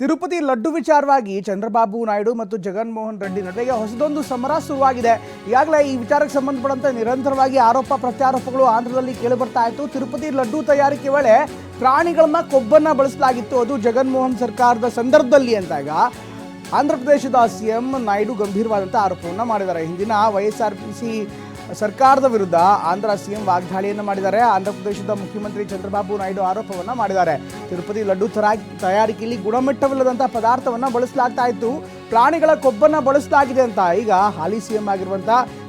ತಿರುಪತಿ ಲಡ್ಡು ವಿಚಾರವಾಗಿ ಚಂದ್ರಬಾಬು ನಾಯ್ಡು ಮತ್ತು ಜಗನ್ಮೋಹನ್ ರೆಡ್ಡಿ ನಡುವೆ ಹೊಸದೊಂದು ಸಮರ ಶುರುವಾಗಿದೆ. ಈಗಾಗಲೇ ಈ ವಿಚಾರಕ್ಕೆ ಸಂಬಂಧಪಟ್ಟಂತೆ ನಿರಂತರವಾಗಿ ಆರೋಪ, ಪ್ರತ್ಯಾರೋಪಗಳು ಆಂಧ್ರದಲ್ಲಿ ಕೇಳಿಬರ್ತಾ ಇತ್ತು. ತಿರುಪತಿ ಲಡ್ಡು ತಯಾರಿಕೆ ವೇಳೆ ಪ್ರಾಣಿಗಳನ್ನ ಕೊಬ್ಬನ್ನ ಬಳಸಲಾಗಿತ್ತು. ಅದು ಜಗನ್ಮೋಹನ್ ಸರ್ಕಾರದ ಸಂದರ್ಭದಲ್ಲಿ ಅಂದಾಗ ಆಂಧ್ರ ಪ್ರದೇಶದ ಸಿಎಂ ನಾಯ್ಡು ಗಂಭೀರವಾದಂಥ ಆರೋಪವನ್ನು ಮಾಡಿದ್ದಾರೆ. ಹಿಂದಿನ ವೈ ಎಸ್ ಸಿ ಸರ್ಕಾರದ ವಿರುದ್ಧ ಆಂಧ್ರ ಸಿಎಂ ವಾಗ್ದಾಳಿಯನ್ನು ಮಾಡಿದ್ದಾರೆ. ಆಂಧ್ರ ಪ್ರದೇಶದ ಮುಖ್ಯಮಂತ್ರಿ ಚಂದ್ರಬಾಬು ನಾಯ್ಡು ಆರೋಪವನ್ನು ಮಾಡಿದ್ದಾರೆ. ತಿರುಪತಿ ಲಡ್ಡು ತರಾ, ತಯಾರಿಕೆಯಲ್ಲಿ ಗುಣಮಟ್ಟವಿಲ್ಲದಂಥ ಪದಾರ್ಥವನ್ನು ಬಳಸಲಾಗ್ತಾ ಇತ್ತು. ಪ್ರಾಣಿಗಳ ಕೊಬ್ಬನ್ನು ಬಳಸಲಾಗಿದೆ ಅಂತ. ಈಗ ಹಾಲಿ ಸಿಎಂ ಆಗಿರುವಂಥ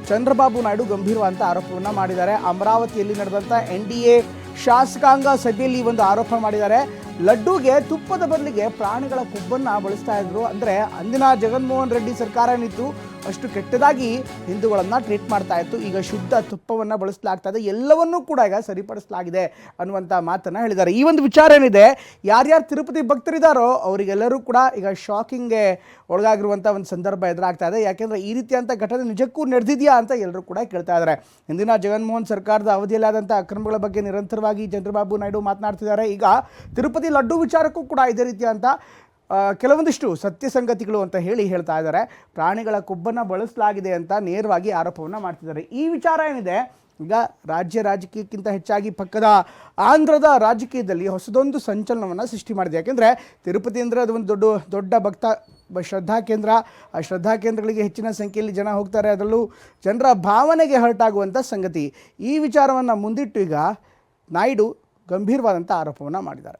ಚಂದ್ರಬಾಬು ನಾಯ್ಡು ಗಂಭೀರವಾದಂಥ ಆರೋಪವನ್ನು ಮಾಡಿದ್ದಾರೆ. ಅಮರಾವತಿಯಲ್ಲಿ ನಡೆದಂಥ ಎನ್ ಡಿ ಎ ಶಾಸಕಾಂಗ ಸಭೆಯಲ್ಲಿ ಒಂದು ಆರೋಪ ಮಾಡಿದ್ದಾರೆ. ಲಡ್ಡುಗೆ ತುಪ್ಪದ ಬದಲಿಗೆ ಪ್ರಾಣಿಗಳ ಕೊಬ್ಬನ್ನು ಬಳಸ್ತಾ ಇದ್ರು. ಅಂದರೆ ಅಂದಿನ ಜಗನ್ಮೋಹನ್ ರೆಡ್ಡಿ ಸರ್ಕಾರ ಏನಿತ್ತು? ಅಷ್ಟು ಕೆಟ್ಟದಾಗಿ ಹಿಂದೂಗಳನ್ನು ಟ್ರೀಟ್ ಮಾಡ್ತಾ ಇತ್ತು. ಈಗ ಶುದ್ಧ ತುಪ್ಪವನ್ನು ಬಳಸಲಾಗ್ತಾ ಇದೆ. ಎಲ್ಲವನ್ನೂ ಕೂಡ ಈಗ ಸರಿಪಡಿಸಲಾಗಿದೆ ಅನ್ನುವಂಥ ಮಾತನ್ನು ಹೇಳಿದ್ದಾರೆ. ಈ ಒಂದು ವಿಚಾರ ಏನಿದೆ, ಯಾರ್ಯಾರು ತಿರುಪತಿ ಭಕ್ತರಿದ್ದಾರೋ ಅವರಿಗೆಲ್ಲರೂ ಕೂಡ ಈಗ ಶಾಕಿಂಗ್ಗೆ ಒಳಗಾಗಿರುವಂಥ ಒಂದು ಸಂದರ್ಭ ಎದುರಾಗ್ತಾ ಇದೆ. ಯಾಕೆಂದರೆ ಈ ರೀತಿಯಂಥ ಘಟನೆ ನಿಜಕ್ಕೂ ನಡೆದಿದೆಯಾ ಅಂತ ಎಲ್ಲರೂ ಕೂಡ ಕೇಳ್ತಾ ಇದ್ದಾರೆ. ಹಿಂದಿನ ಜಗನ್ಮೋಹನ್ ಸರ್ಕಾರದ ಅವಧಿಯಲ್ಲಿ ಆದಂಥ ಅಕ್ರಮಗಳ ಬಗ್ಗೆ ನಿರಂತರವಾಗಿ ಚಂದ್ರಬಾಬು ನಾಯ್ಡು ಮಾತನಾಡ್ತಿದ್ದಾರೆ. ಈಗ ತಿರುಪತಿ ಲಡ್ಡು ವಿಚಾರಕ್ಕೂ ಕೂಡ ಇದೇ ರೀತಿಯಂಥ ಕೆಲವೊಂದಿಷ್ಟು ಸತ್ಯ ಸಂಗತಿಗಳು ಅಂತ ಹೇಳಿ ಹೇಳ್ತಾ ಇದ್ದಾರೆ. ಪ್ರಾಣಿಗಳ ಕೊಬ್ಬನ್ನು ಬಳಸಲಾಗಿದೆ ಅಂತ ನೇರವಾಗಿ ಆರೋಪವನ್ನು ಮಾಡ್ತಿದ್ದಾರೆ. ಈ ವಿಚಾರ ಏನಿದೆ? ಈಗ ರಾಜ್ಯ ರಾಜಕೀಯಕ್ಕಿಂತ ಹೆಚ್ಚಾಗಿ ಪಕ್ಕದ ಆಂಧ್ರದ ರಾಜಕೀಯದಲ್ಲಿ ಹೊಸದೊಂದು ಸಂಚಲನವನ್ನು ಸೃಷ್ಟಿ ಮಾಡಿದೆ. ಯಾಕೆಂದರೆ ತಿರುಪತಿ ಅಂದರೆ ಅದು ಒಂದು ದೊಡ್ಡ ದೊಡ್ಡ ಭಕ್ತ ಶ್ರದ್ಧಾ ಕೇಂದ್ರ. ಆ ಶ್ರದ್ಧಾ ಕೇಂದ್ರಗಳಿಗೆ ಹೆಚ್ಚಿನ ಸಂಖ್ಯೆಯಲ್ಲಿ ಜನ ಹೋಗ್ತಾರೆ. ಅದರಲ್ಲೂ ಜನರ ಭಾವನೆಗೆ ಹರ್ಟ್ ಆಗುವಂಥ ಸಂಗತಿ. ಈ ವಿಚಾರವನ್ನು ಮುಂದಿಟ್ಟು ಈಗ ನಾಯ್ಡು ಗಂಭೀರವಾದಂಥ ಆರೋಪವನ್ನು ಮಾಡಿದ್ದಾರೆ.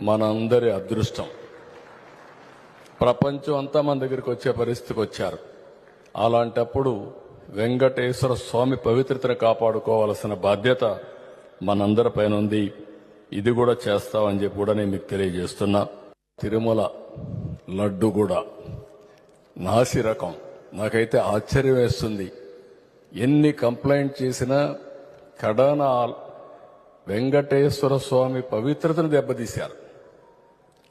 మనందరి అదృష్టం. ప్రపంచం అంతా మన దగ్గరికి వచ్చే పరిస్థితికి వచ్చారు. అలాంటప్పుడు వెంకటేశ్వర స్వామి పవిత్రతను కాపాడుకోవాల్సిన బాధ్యత మనందరిపైన ఉంది. ఇది కూడా చేస్తామని చెప్పి కూడా నేను మీకు తెలియజేస్తున్నా. తిరుమల లడ్డు కూడా నాసి రకం. నాకైతే ఆశ్చర్యం వేస్తుంది. ఎన్ని కంప్లైంట్ చేసినా కడాన వెంకటేశ్వర స్వామి పవిత్రతను దెబ్బతీశారు.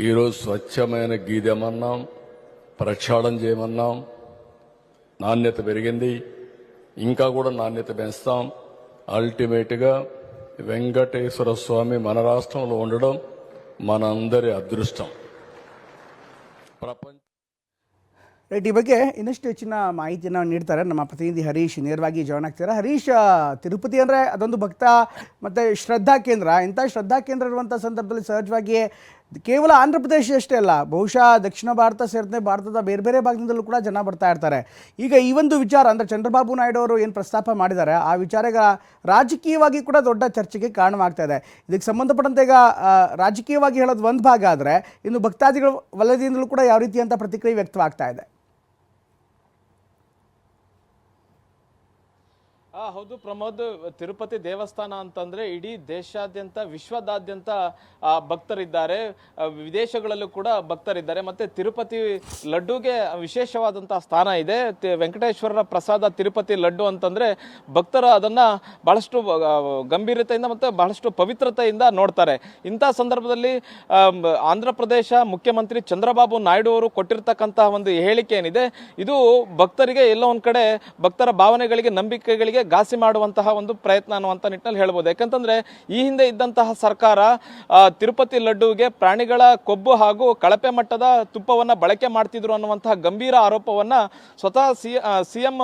ఈరోజు స్వచ్ఛమైన గీ తెమన్నాం ప్రక్షాళన చేయమన్నాం నాణ్యత పెరిగింది ఇంకా కూడా నాణ్యత పెంచుతాం అల్టిమేట్గా వెంకటేశ్వర స్వామి మన రాష్ట్రంలో ఉండడం మనందరి అదృష్టం ప్రపంచ ರೈಟ್ ಈ ಬಗ್ಗೆ ಇನ್ನಷ್ಟು ಹೆಚ್ಚಿನ ಮಾಹಿತಿಯನ್ನು ನೀಡ್ತಾರೆ ನಮ್ಮ ಪ್ರತಿನಿಧಿ ಹರೀಶ್ ನೇರವಾಗಿ ಜಾಯ್ನ್ ಆಗ್ತಾರೆ ಹರೀಶ್ ಆ, ತಿರುಪತಿ ಅಂದರೆ ಅದೊಂದು ಭಕ್ತ ಮತ್ತು ಶ್ರದ್ಧಾ ಕೇಂದ್ರ ಇಂಥ ಶ್ರದ್ಧಾ ಕೇಂದ್ರ ಇರುವಂಥ ಸಂದರ್ಭದಲ್ಲಿ ಸಹಜವಾಗಿ ಕೇವಲ ಆಂಧ್ರ ಪ್ರದೇಶ ಅಷ್ಟೇ ಅಲ್ಲ, ಬಹುಶಃ ದಕ್ಷಿಣ ಭಾರತ ಸೇರಿದಂತೆ ಭಾರತದ ಬೇರೆ ಬೇರೆ ಭಾಗದಿಂದಲೂ ಕೂಡ ಜನ ಬರ್ತಾ ಇರ್ತಾರೆ. ಈಗ ಈ ಒಂದು ವಿಚಾರ ಅಂದರೆ ಚಂದ್ರಬಾಬು ನಾಯ್ಡು ಅವರು ಏನು ಪ್ರಸ್ತಾಪ ಮಾಡಿದ್ದಾರೆ, ಆ ವಿಚಾರ ರಾಜಕೀಯವಾಗಿ ಕೂಡ ದೊಡ್ಡ ಚರ್ಚೆಗೆ ಕಾರಣವಾಗ್ತಾ ಇದೆ. ಇದಕ್ಕೆ ಸಂಬಂಧಪಟ್ಟಂತೆ ಈಗ ರಾಜಕೀಯವಾಗಿ ಹೇಳೋದು ಒಂದು ಭಾಗ ಆದರೆ, ಇನ್ನು ಭಕ್ತಾದಿಗಳ ವಲಯದಿಂದಲೂ ಕೂಡ ಯಾವ ರೀತಿಯಂಥ ಪ್ರತಿಕ್ರಿಯೆ ವ್ಯಕ್ತವಾಗ್ತಾ ಇದೆ? ಹೌದು, ಪ್ರಮೋದ್, ತಿರುಪತಿ ದೇವಸ್ಥಾನ ಅಂತಂದ್ರೆ ಇಡೀ ದೇಶಾದ್ಯಂತ, ವಿಶ್ವದಾದ್ಯಂತ ಭಕ್ತರಿದ್ದಾರೆ. ವಿದೇಶಗಳಲ್ಲೂ ಕೂಡ ಭಕ್ತರಿದ್ದಾರೆ. ಮತ್ತೆ ತಿರುಪತಿ ಲಡ್ಡುಗೆ ವಿಶೇಷವಾದಂತಹ ಸ್ಥಾನ ಇದೆ. ವೆಂಕಟೇಶ್ವರರ ಪ್ರಸಾದ ತಿರುಪತಿ ಲಡ್ಡು ಅಂತಂದ್ರೆ ಭಕ್ತರು ಅದನ್ನ ಬಹಳಷ್ಟು ಗಂಭೀರತೆಯಿಂದ ಮತ್ತೆ ಬಹಳಷ್ಟು ಪವಿತ್ರತೆಯಿಂದ ನೋಡ್ತಾರೆ. ಇಂಥ ಸಂದರ್ಭದಲ್ಲಿ ಆಂಧ್ರ ಪ್ರದೇಶ ಮುಖ್ಯಮಂತ್ರಿ ಚಂದ್ರಬಾಬು ನಾಯ್ಡು ಅವರು ಕೊಟ್ಟಿರ್ತಕ್ಕಂತಹ ಒಂದು ಹೇಳಿಕೆ ಏನಿದೆ, ಇದು ಭಕ್ತರಿಗೆ ಎಲ್ಲೋ ಒಂದ್ ಕಡೆ ಭಕ್ತರ ಭಾವನೆಗಳಿಗೆ, ನಂಬಿಕೆಗಳಿಗೆ ಘಾಸಿ ಮಾಡುವಂತಹ ಒಂದು ಪ್ರಯತ್ನ ಅನ್ನುವಂಥ ನಿಟ್ಟಿನಲ್ಲಿ ಹೇಳ್ಬೋದು. ಯಾಕಂತಂದರೆ ಈ ಹಿಂದೆ ಇದ್ದಂತಹ ಸರ್ಕಾರ ತಿರುಪತಿ ಲಡ್ಡುಗೆ ಪ್ರಾಣಿಗಳ ಕೊಬ್ಬು ಹಾಗೂ ಕಳಪೆ ಮಟ್ಟದ ತುಪ್ಪವನ್ನು ಬಳಕೆ ಮಾಡ್ತಿದ್ರು ಅನ್ನುವಂತಹ ಗಂಭೀರ ಆರೋಪವನ್ನ ಸ್ವತಃ ಸಿ ಸಿಎಂ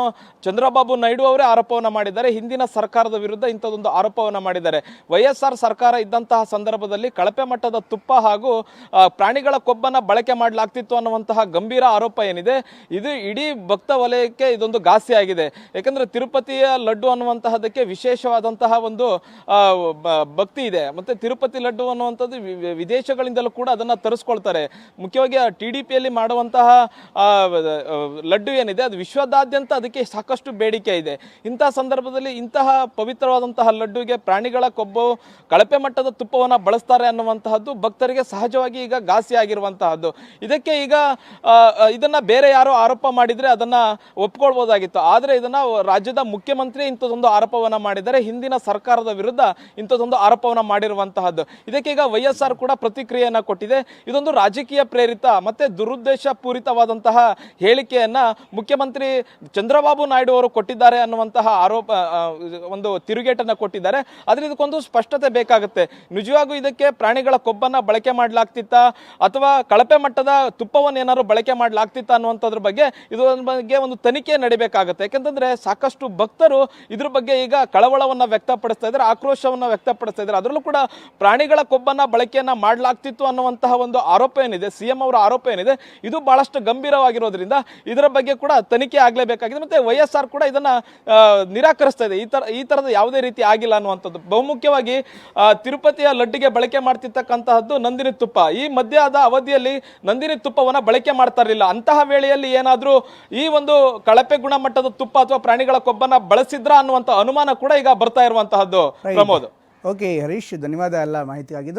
ಚಂದ್ರಬಾಬು ನಾಯ್ಡು ಅವರೇ ಆರೋಪವನ್ನು ಮಾಡಿದ್ದಾರೆ. ಹಿಂದಿನ ಸರ್ಕಾರದ ವಿರುದ್ಧ ಇಂಥದ್ದೊಂದು ಆರೋಪವನ್ನ ಮಾಡಿದ್ದಾರೆ. ವೈ ಎಸ್ ಆರ್ ಸರ್ಕಾರ ಇದ್ದಂತಹ ಸಂದರ್ಭದಲ್ಲಿ ಕಳಪೆ ಮಟ್ಟದ ತುಪ್ಪ ಹಾಗೂ ಪ್ರಾಣಿಗಳ ಕೊಬ್ಬನ್ನ ಬಳಕೆ ಮಾಡಲಾಗ್ತಿತ್ತು ಅನ್ನುವಂತಹ ಗಂಭೀರ ಆರೋಪ ಏನಿದೆ. ಇದು ಇಡೀ ಭಕ್ತ ವಲಯಕ್ಕೆ ಇದೊಂದು ಘಾಸಿಯಾಗಿದೆ. ಯಾಕಂದ್ರೆ ತಿರುಪತಿಯ ಲಡ್ಡು ಅನ್ನುವಂತಹದಕ್ಕೆ ವಿಶೇಷವಾದಂತಹ ಒಂದು ಭಕ್ತಿ ಇದೆ. ಮತ್ತೆ ತಿರುಪತಿ ಲಡ್ಡು ಅನ್ನುವಂಥದ್ದು ವಿದೇಶಗಳಿಂದಲೂ ಕೂಡ ಅದನ್ನು ತರಿಸ್ಕೊಳ್ತಾರೆ. ಮುಖ್ಯವಾಗಿ ಟಿ ಡಿ ಪಿಯಲ್ಲಿ ಮಾಡುವಂತಹ ಲಡ್ಡು ಏನಿದೆ, ಅದು ವಿಶ್ವದಾದ್ಯಂತ ಅದಕ್ಕೆ ಸಾಕಷ್ಟು ಬೇಡಿಕೆ ಇದೆ. ಇಂತಹ ಸಂದರ್ಭದಲ್ಲಿ ಇಂತಹ ಪವಿತ್ರವಾದಂತಹ ಲಡ್ಡುಗೆ ಪ್ರಾಣಿಗಳ ಕೊಬ್ಬು, ಕಳಪೆ ಮಟ್ಟದ ತುಪ್ಪವನ್ನು ಬಳಸ್ತಾರೆ ಅನ್ನುವಂತಹದ್ದು ಭಕ್ತರಿಗೆ ಸಹಜವಾಗಿ ಈಗ ಘಾಸಿ ಆಗಿರುವಂತಹದ್ದು. ಇದಕ್ಕೆ ಈಗ ಇದನ್ನ ಬೇರೆ ಯಾರೋ ಆರೋಪ ಮಾಡಿದ್ರೆ ಅದನ್ನ ಒಪ್ಕೊಳ್ಬೋದಾಗಿತ್ತು. ಆದರೆ ಇದನ್ನ ರಾಜ್ಯದ ಮುಖ್ಯಮಂತ್ರಿ ಇಂಥದ್ದೊಂದು ಆರೋಪವನ್ನ ಮಾಡಿದರೆ ಹಿಂದಿನ ಸರ್ಕಾರದ ವಿರುದ್ಧ ಇಂಥದ್ದೊಂದು ಆರೋಪವನ್ನ ಮಾಡಿರುವಂತಹದ್ದು. ಇದಕ್ಕೆ ಈಗ ವೈ ಎಸ್ ಕೂಡ ಪ್ರತಿಕ್ರಿಯೆಯನ್ನು ಕೊಟ್ಟಿದೆ. ಇದೊಂದು ರಾಜಕೀಯ ಪ್ರೇರಿತ ಮತ್ತೆ ದುರುದ್ದೇಶ ಪೂರಿತವಾದಂತಹ ಹೇಳಿಕೆಯನ್ನ ಮುಖ್ಯಮಂತ್ರಿ ಚಂದ್ರಬಾಬು ನಾಯ್ಡು ಅವರು ಕೊಟ್ಟಿದ್ದಾರೆ ಅನ್ನುವಂತಹ ಆರೋಪ ಒಂದು ತಿರುಗೇಟನ್ನು ಕೊಟ್ಟಿದ್ದಾರೆ. ಆದರೆ ಇದಕ್ಕೊಂದು ಸ್ಪಷ್ಟತೆ ಬೇಕಾಗುತ್ತೆ. ನಿಜವಾಗೂ ಇದಕ್ಕೆ ಪ್ರಾಣಿಗಳ ಕೊಬ್ಬನ್ನ ಬಳಕೆ ಮಾಡಲಾಗ್ತಿತ್ತ? ಅಥವಾ ಕಳಪೆ ಮಟ್ಟದ ತುಪ್ಪವನ್ನು ಏನಾದ್ರು ಬಳಕೆ ಮಾಡಲಾಗ್ತಿತ್ತ ಅನ್ನುವಂಥದ್ರ ಬಗ್ಗೆ ಇದರ ಬಗ್ಗೆ ಒಂದು ತನಿಖೆ ನಡಿಬೇಕಾಗುತ್ತೆ. ಯಾಕಂತಂದ್ರೆ ಸಾಕಷ್ಟು ಭಕ್ತರು ಇದ್ರ ಬಗ್ಗೆ ಈಗ ಕಳವಳವನ್ನ ವ್ಯಕ್ತಪಡಿಸ್ತಾ ಇದ್ದಾರೆ, ಆಕ್ರೋಶವನ್ನ ವ್ಯಕ್ತಪಡಿಸ್ತಾ ಇದ್ದಾರೆ. ಅದರಲ್ಲೂ ಕೂಡ ಪ್ರಾಣಿಗಳ ಕೊಬ್ಬನ್ನ ಬಳಕೆಯನ್ನ ಮಾಡಲಾಗ್ತಿತ್ತು ಅನ್ನುವಂತಹ ಒಂದು ಆರೋಪ ಏನಿದೆ, ಸಿಎಂ ಅವರ ಆರೋಪ ಏನಿದೆ, ಇದು ಬಹಳಷ್ಟು ಗಂಭೀರವಾಗಿರೋದ್ರಿಂದ ಇದರ ಬಗ್ಗೆ ಕೂಡ ತನಿಖೆ ಆಗಲೇಬೇಕಾಗಿದೆ. ಮತ್ತೆ ವೈ ಎಸ್ ಆರ್ ಕೂಡ ಇದನ್ನ ನಿರಾಕರಿಸ್ತಾ ಇದೆ. ಈ ತರ, ಈ ತರದ ಯಾವುದೇ ರೀತಿ ಆಗಿಲ್ಲ ಅನ್ನುವಂಥದ್ದು. ಬಹುಮುಖ್ಯವಾಗಿ ತಿರುಪತಿಯ ಲಡ್ಡಿಗೆ ಬಳಕೆ ಮಾಡ್ತಿರ್ತಕ್ಕಂತಹದ್ದು ನಂದಿನಿ ತುಪ್ಪ. ಈ ಮಧ್ಯದ ಅವಧಿಯಲ್ಲಿ ನಂದಿನಿ ತುಪ್ಪವನ್ನ ಬಳಕೆ ಮಾಡ್ತಾ ಇರಲಿಲ್ಲ. ಅಂತಹ ವೇಳೆಯಲ್ಲಿ ಏನಾದರೂ ಈ ಒಂದು ಕಳಪೆ ಗುಣಮಟ್ಟದ ತುಪ್ಪ ಅಥವಾ ಪ್ರಾಣಿಗಳ ಕೊಬ್ಬನ್ನ ಬಳಸಿದ್ರ ಅನ್ನುವಂತ ಅನುಮಾನ ಕೂಡ ಈಗ ಬರ್ತಾ ಇರುವಂತಹದ್ದು ಪ್ರಮೋದ್. ಓಕೆ ಹರೀಶ್ ಧನ್ಯವಾದ ಎಲ್ಲ ಮಾಹಿತಿಯಾಗಿದ್ದು.